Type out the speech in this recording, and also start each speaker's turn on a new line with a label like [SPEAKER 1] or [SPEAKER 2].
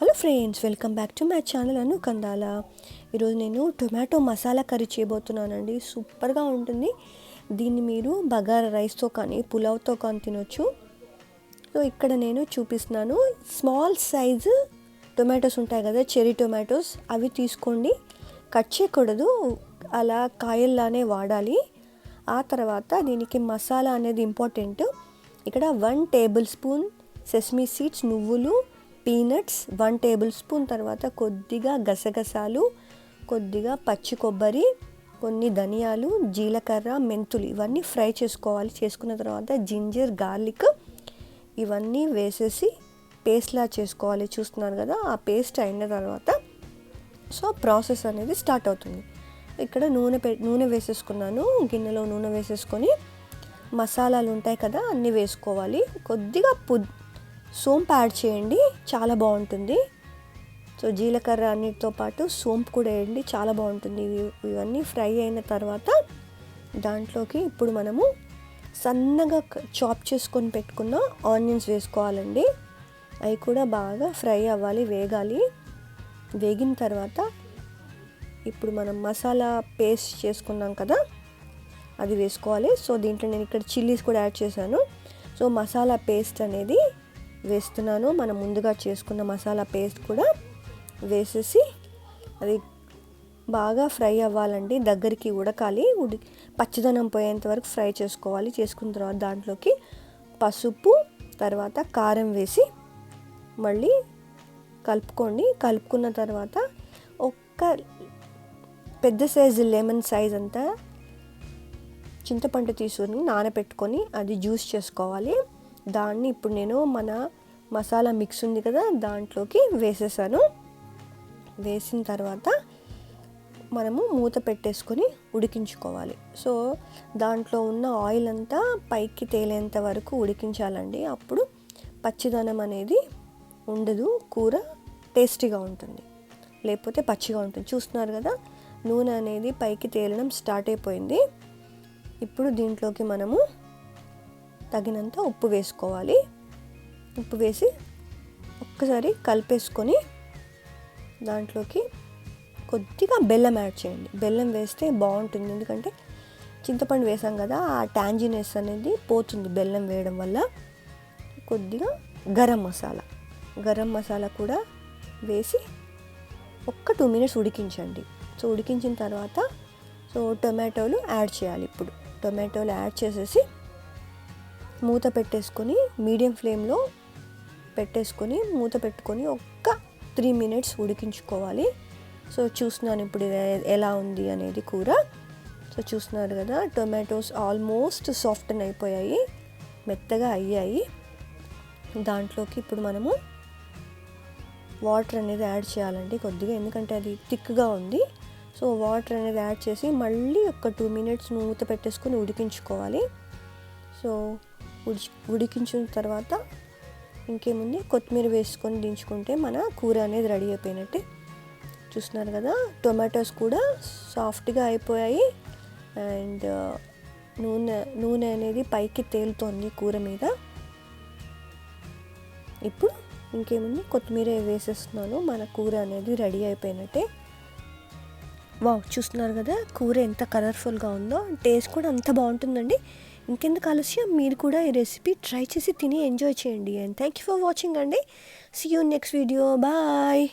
[SPEAKER 1] Hello friends welcome back to my channel Anu Kandala. ఈరోజు నేను tomato masala curry చేయబోతున్నానండి. సూపర్గా ఉంటుంది. దీన్ని మీరు బగారా రైస్తో కానీ పులావ్తో కానీ తినొచ్చు. సో ఇక్కడ నేను చూపిస్తున్నాను. స్మాల్ సైజు టొమాటోస్ ఉంటాయి కదా చెరీ టొమాటోస్. అవి తీసుకోండి. కట్ చేయకూడదు. అలా కాయల్లానే వాడాలి. ఆ తర్వాత దీనికి మసాలా అనేది ఇంపార్టెంట్. ఇక్కడ one table spoon sesame seeds నువ్వులు పీనట్స్ వన్ టేబుల్ స్పూన్ తర్వాత కొద్దిగా గసగసాలు కొద్దిగా పచ్చి కొబ్బరి కొన్ని ధనియాలు జీలకర్ర మెంతులు ఇవన్నీ ఫ్రై చేసుకోవాలి. చేసుకున్న తర్వాత జింజర్ గార్లిక్ ఇవన్నీ వేసేసి పేస్ట్లా చేసుకోవాలి. చూస్తున్నారు కదా ఆ పేస్ట్ అయిన తర్వాత సో ప్రాసెస్ అనేది స్టార్ట్ అవుతుంది. ఇక్కడ నూనె పె నూనె వేసేసుకున్నాను. గిన్నెలో నూనె వేసేసుకొని మసాలాలు ఉంటాయి కదా అన్నీ వేసుకోవాలి. కొద్దిగా పు సోంపు యాడ్ చేయండి చాలా బాగుంటుంది. సో జీలకర్ర అన్నిటితో పాటు సోంపు కూడా వేయండి చాలా బాగుంటుంది. ఇవి ఇవన్నీ ఫ్రై అయిన తర్వాత దాంట్లోకి ఇప్పుడు మనము సన్నగా చాప్ చేసుకొని పెట్టుకున్న ఆనియన్స్ వేసుకోవాలండి. అవి కూడా బాగా ఫ్రై అవ్వాలి వేగాలి. వేగిన తర్వాత ఇప్పుడు మనం మసాలా పేస్ట్ చేసుకున్నాం కదా అది వేసుకోవాలి. సో దీంట్లో నేను ఇక్కడ చిల్లీస్ కూడా యాడ్ చేశాను. సో మసాలా పేస్ట్ అనేది వేస్తున్నాను. మనం ముందుగా చేసుకున్న మసాలా పేస్ట్ కూడా వేసేసి అది బాగా ఫ్రై అవ్వాలండి. దగ్గరికి ఉడకాలి. ఉడి పచ్చదనం పోయేంత వరకు ఫ్రై చేసుకోవాలి. చేసుకున్న తర్వాత దాంట్లోకి పసుపు తర్వాత కారం వేసి మళ్ళీ కలుపుకోండి. కలుపుకున్న తర్వాత ఒక్క పెద్ద సైజు లెమన్ సైజ్ అంతా చింతపండు తీసుకుని నానబెట్టుకొని అది జ్యూస్ చేసుకోవాలి. దాన్ని ఇప్పుడు నేను మన మసాలా మిక్స్ ఉంది కదా దాంట్లోకి వేసేసాను. వేసిన తర్వాత మనము మూత పెట్టేసుకొని ఉడికించుకోవాలి. సో దాంట్లో ఉన్న ఆయిల్ అంతా పైకి తేలేంత వరకు ఉడికించాలండి. అప్పుడు పచ్చిదనం అనేది ఉండదు కూర టేస్టీగా ఉంటుంది. లేకపోతే పచ్చిగా ఉంటుంది. చూస్తున్నారు కదా నూనె అనేది పైకి తేలడం స్టార్ట్ అయిపోయింది. ఇప్పుడు దీంట్లోకి మనము తగినంత ఉప్పు వేసుకోవాలి. ఉప్పు వేసి ఒక్కసారి కలిపేసుకొని దాంట్లోకి కొద్దిగా బెల్లం యాడ్ చేయండి. బెల్లం వేస్తే బాగుంటుంది. ఎందుకంటే చింతపండు వేసాం కదా ఆ ట్యాంజినెస్ అనేది పోతుంది బెల్లం వేయడం వల్ల. కొద్దిగా గరం మసాలా. గరం మసాలా కూడా వేసి ఒక్క టూ మినిట్స్ ఉడికించండి. సో ఉడికించిన తర్వాత సో టొమాటోలు యాడ్ చేయాలి ఇప్పుడు. టొమాటోలు యాడ్ చేసేసి మూత పెట్టేసుకొని మీడియం ఫ్లేమ్లో పెట్టేసుకొని మూత పెట్టుకొని ఒక్క త్రీ మినిట్స్ ఉడికించుకోవాలి. సో చూస్తున్నాను ఇప్పుడు ఎలా ఉంది అనేది కూర. సో చూస్తున్నారు కదా టొమాటోస్ ఆల్మోస్ట్ సాఫ్టన్ అయిపోయాయి మెత్తగా అయ్యాయి. దాంట్లోకి ఇప్పుడు మనము వాటర్ అనేది యాడ్ చేయాలండి కొద్దిగా ఎందుకంటే అది థిక్గా ఉంది. సో వాటర్ అనేది యాడ్ చేసి మళ్ళీ ఒక టూ మినిట్స్ మూత పెట్టేసుకొని ఉడికించుకోవాలి. సో ఉడి ఉడికించిన తర్వాత ఇంకేముంది? కొత్తిమీర వేసుకొని దించుకుంటే మన కూర అనేది రెడీ అయిపోయినట్టే. చూస్తున్నారు కదా టొమాటోస్ కూడా సాఫ్ట్గా అయిపోయాయి. అండ్ నూనె నూనె అనేది పైకి తేలుతోంది కూర మీద. ఇప్పుడు ఇంకేముంది? కొత్తిమీర వేసేస్తున్నాను. మన కూర అనేది రెడీ అయిపోయినట్టే. వావ్ చూస్తున్నారు కదా కూర ఎంత కలర్ఫుల్గా ఉందో. టేస్ట్ కూడా అంత బాగుంటుందండి. ఇంకెందుకు ఆలస్యం? మీరు కూడా ఈ రెసిపీ ట్రై చేసి తిని ఎంజాయ్ చేయండి. And thank you for watching అండి. See you next video bye